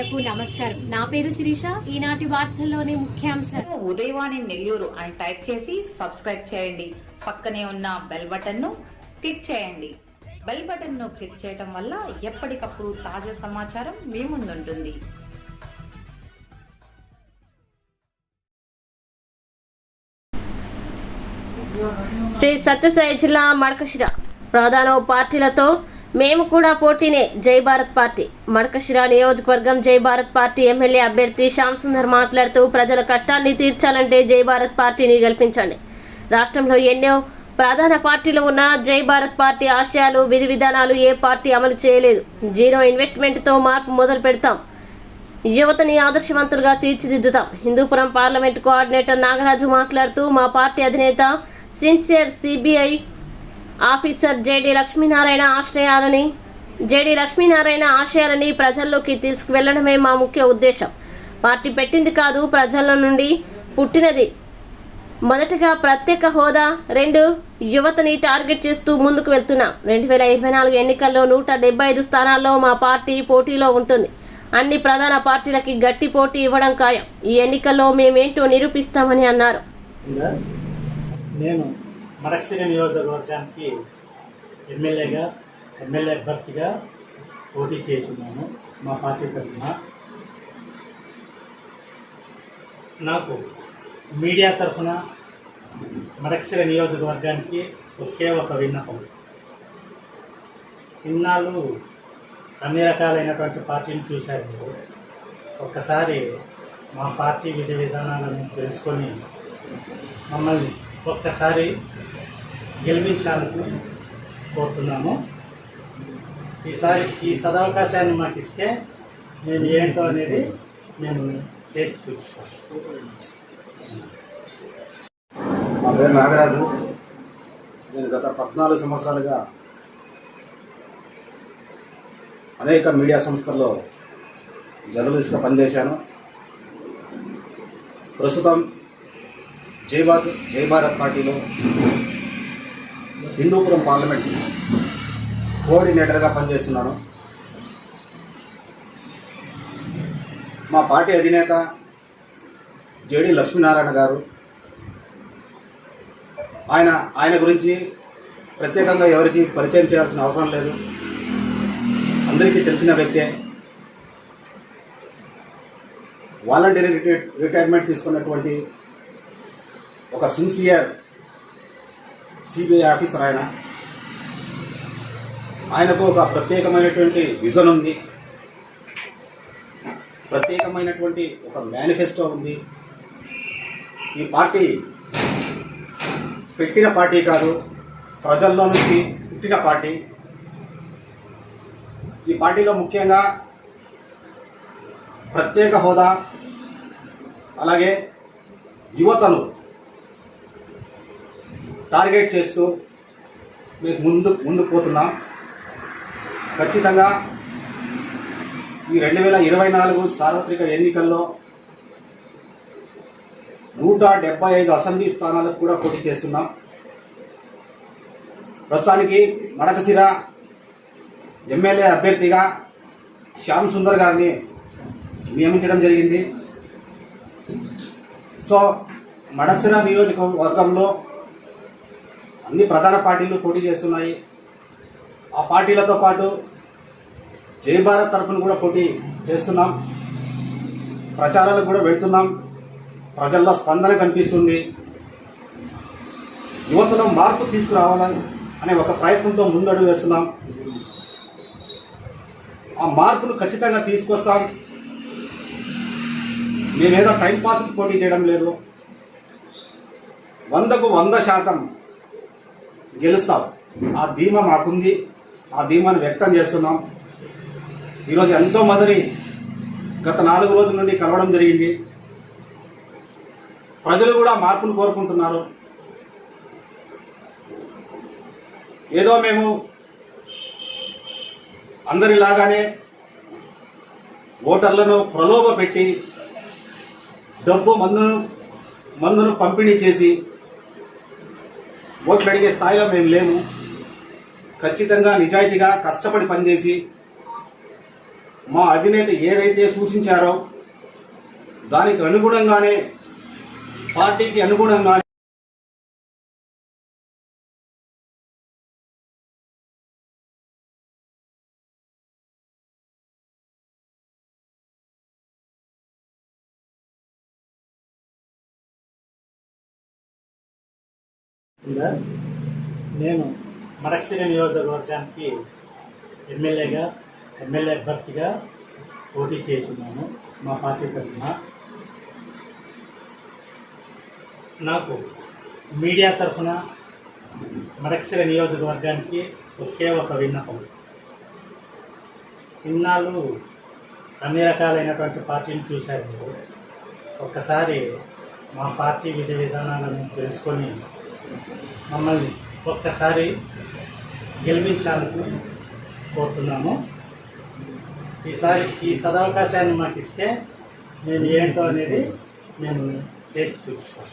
ప్రేక్షకులకు నమస్కారం. నా పేరు శిరీష. ఈనాటి వార్తల్లోని ముఖ్యాంశాలు ఉదయవాణి నెల్లూరు అని టైప్ చేసి సబ్స్క్రైబ్ చేయండి. పక్కనే ఉన్న బెల్ బటన్ను క్లిక్ చేయండి. బెల్ బటన్ను క్లిక్ చేయడం వల్ల ఎప్పటికప్పుడు తాజా సమాచారం మీ ముందుంటుంది. శ్రీ సత్యసాయి జిల్లా మడకశిర. ప్రధాన పార్టీలతో మేము కూడా పోటీనే జై భారత్ పార్టీ. మడకశిరా నియోజకవర్గం జై భారత్ పార్టీ ఎమ్మెల్యే అభ్యర్థి శ్యామ్ సుందర్ మాట్లాడుతూ ప్రజల కష్టాన్ని తీర్చాలంటే జై భారత్ పార్టీని గెలిపించండి. రాష్ట్రంలో ఎన్నో ప్రధాన పార్టీలు ఉన్న జై భారత్ పార్టీ ఆశయాలు విధి విధానాలు ఏ పార్టీ అమలు చేయలేదు. జీరో ఇన్వెస్ట్మెంట్తో మార్పు మొదలు పెడతాం. యువతని ఆదర్శవంతులుగా తీర్చిదిద్దుతాం. హిందూపురం పార్లమెంట్ కోఆర్డినేటర్ నాగరాజు మాట్లాడుతూ మా పార్టీ అధినేత sincere CBI officer JD Lakshminarayana ఆశ్రయాలని JD Lakshminarayana ఆశయాలని ప్రజల్లోకి తీసుకువెళ్ళడమే మా ముఖ్య ఉద్దేశం. పార్టీ పెట్టింది కాదు ప్రజల నుండి పుట్టినది. మొదటగా ప్రత్యేక హోదా రెండు యువతని టార్గెట్ చేస్తూ ముందుకు వెళ్తున్నాం. రెండు వేల ఇరవై నాలుగు ఎన్నికల్లో నూట డెబ్బై ఐదు స్థానాల్లో మా పార్టీ పోటీలో ఉంటుంది. అన్ని ప్రధాన పార్టీలకి గట్టి పోటీ ఇవ్వడం ఖాయం. ఈ ఎన్నికల్లో మేమేంటో నిరూపిస్తామని అన్నారు. నేను మడక్సిరి నియోజకవర్గానికి ఎమ్మెల్యేగా ఎమ్మెల్యే అభ్యర్థిగా పోటీ చేస్తున్నాను మా పార్టీ తరఫున. నాకు మీడియా తరఫున మడక్సిరి నియోజకవర్గానికి ఒకే ఒక విన్నపం. ఇన్నాళ్ళు అన్ని రకాలైనటువంటి పార్టీలు చూశారు. మీరు ఒక్కసారి మా పార్టీ విధి విధానాలను తెలుసుకొని మమ్మల్ని ఒక్కసారి గెలిపించాలని కోరుతున్నాము. ఈసారి ఈ సదవకాశాన్ని మాకు ఇస్తే మేము ఏంటో అనేది మేము చేసి చూపిస్తాం. మా పేరు నాగరాజు. నేను గత పద్నాలుగు సంవత్సరాలుగా అనేక మీడియా సంస్థల్లో జర్నలిస్ట్గా పనిచేశాను. ప్రస్తుతం జై భారత్ జై భారత్ పార్టీలో హిందూపురం పార్లమెంట్ కోఆర్డినేటర్గా పనిచేస్తున్నాను. మా పార్టీ అధినేత జేడి లక్ష్మీనారాయణ గారు ఆయన ఆయన గురించి ప్రత్యేకంగా ఎవరికి పరిచయం చేయాల్సిన అవసరం లేదు. అందరికీ తెలిసిన వ్యక్తే. వాలంటీర్ రిటైర్ రిటైర్మెంట్ తీసుకున్నటువంటి ఒక సిన్సియర్ సిబిఐ ఆఫీసర్ ఆయన. ఆయనకు ఒక ప్రత్యేకమైనటువంటి విజన్ ఉంది. ప్రత్యేకమైనటువంటి ఒక మేనిఫెస్టో ఉంది. ఈ పార్టీ పెట్టిన పార్టీ కాదు ప్రజల్లో నుంచి పుట్టిన పార్టీ. ఈ పార్టీలో ముఖ్యంగా ప్రత్యేక హోదా అలాగే యువతను టార్గెట్ చేస్తూ మీకు ముందు ముందుకు పోతున్నాం. ఖచ్చితంగా ఈ రెండు వేల ఇరవై నాలుగు సార్వత్రిక ఎన్నికల్లో నూట డెబ్బై ఐదు అసెంబ్లీ స్థానాలకు కూడా పోటీ చేస్తున్నాం. ప్రస్తుతానికి మడకసిర ఎమ్మెల్యే అభ్యర్థిగా శ్యామ్ సుందర్ గారిని నియమించడం జరిగింది. సో మడకసిర నియోజకవర్గంలో అన్ని ప్రధాన పార్టీలు పోటీ చేస్తున్నాయి. ఆ పార్టీలతో పాటు జై భారత్ తరఫున కూడా పోటీ చేస్తున్నాం. ప్రచారాలకు కూడా వెళ్తున్నాం. ప్రజల్లో స్పందన కనిపిస్తుంది. యువతలో మార్పు తీసుకురావాలని అనే ఒక ప్రయత్నంతో ముందడుగు వేస్తున్నాం. ఆ మార్పును ఖచ్చితంగా తీసుకొస్తాం. మేమేదో టైంపాస్కి పోటీ చేయడం లేదు. వందకు వంద శాతం గెలుస్తాం. ఆ ధీమా మాకుంది. ఆ ధీమాను వ్యక్తం చేస్తున్నాం. ఈరోజు ఎంతో మందిని గత నాలుగు రోజుల నుండి కలవడం జరిగింది. ప్రజలు కూడా మార్పును కోరుకుంటున్నారు. ఏదో మేము అందరిలాగానే ఓటర్లను ప్రలోభ పెట్టి డబ్బు మందును మందును పంపిణీ చేసి ఓట్లు అడిగే స్థాయిలో మేము లేము. ఖచ్చితంగా నిజాయితీగా కష్టపడి పనిచేసి మా అధినేత ఏదైతే సూచించారో దానికి అనుగుణంగానే పార్టీకి అనుగుణంగానే నేను మడక్సిరి నియోజకవర్గానికి ఎమ్మెల్యేగా ఎమ్మెల్యే అభ్యర్థిగా పోటీ చేస్తున్నాను. మా పార్టీ తరఫున. నాకు మీడియా తరఫున మడక్సిరి నియోజకవర్గానికి ఒకే ఒక విన్నపం. ఇన్నాళ్ళు అన్ని రకాలైనటువంటి పార్టీని చూశారు. ఒక్కసారి మా పార్టీ విధి విధానాలను తెలుసుకొని మమ్మల్ని ఒక్కసారి గెలిపించాలని కోరుతున్నాము. ఈసారి ఈ సదవకాశాన్ని మాకు ఇస్తే మేము ఏంటో అనేది మేము చేసి చూపిస్తాం.